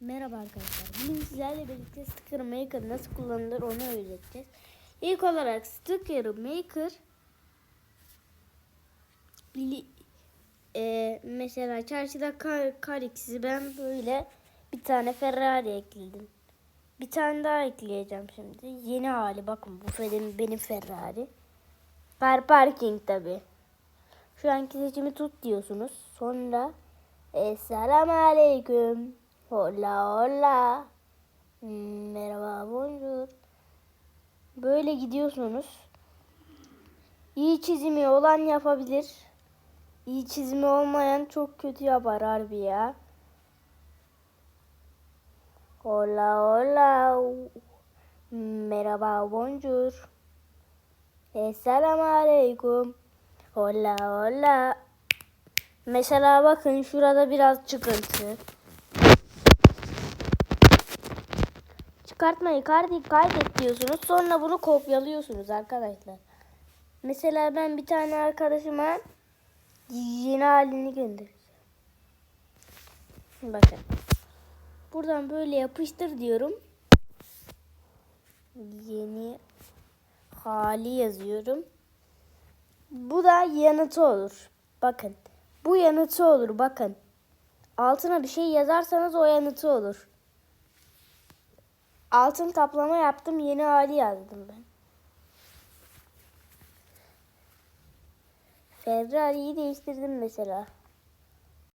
Merhaba arkadaşlar. Bugün sizlerle birlikte Sticker Maker nasıl kullanılır onu öğreteceğiz. İlk olarak Sticker Maker e, mesela çarşıda kar, kar ben böyle bir tane Ferrari ekledim. Bir tane daha ekleyeceğim şimdi. Yeni hali bakın bu benim, benim Ferrari. Car parking tabi. Şu anki seçimi tut diyorsunuz. Sonra Esselamu Aleyküm. Hola hola. Hmm, Merhaba bonjour. Böyle gidiyorsunuz. İyi çizimi olan yapabilir. İyi çizimi olmayan çok kötü yapar harbi ya. Hola hola. Merhaba bonjour. Esselamu Aleyküm. Hola hola. Mesela bakın şurada biraz çıkıntı. Çıkartmayı kaydet, diyorsunuz. Sonra bunu kopyalıyorsunuz arkadaşlar. Mesela ben bir tane arkadaşıma yeni halini göndereceğim. Bakın. Buradan böyle yapıştır diyorum. Yeni hali yazıyorum. Bu da yanıtı olur. Bakın. Bu yanıtı olur bakın. Altına bir şey yazarsanız o yanıtı olur. Altın kaplama yaptım. Yeni hali yazdım ben. Ferrari'yi değiştirdim mesela.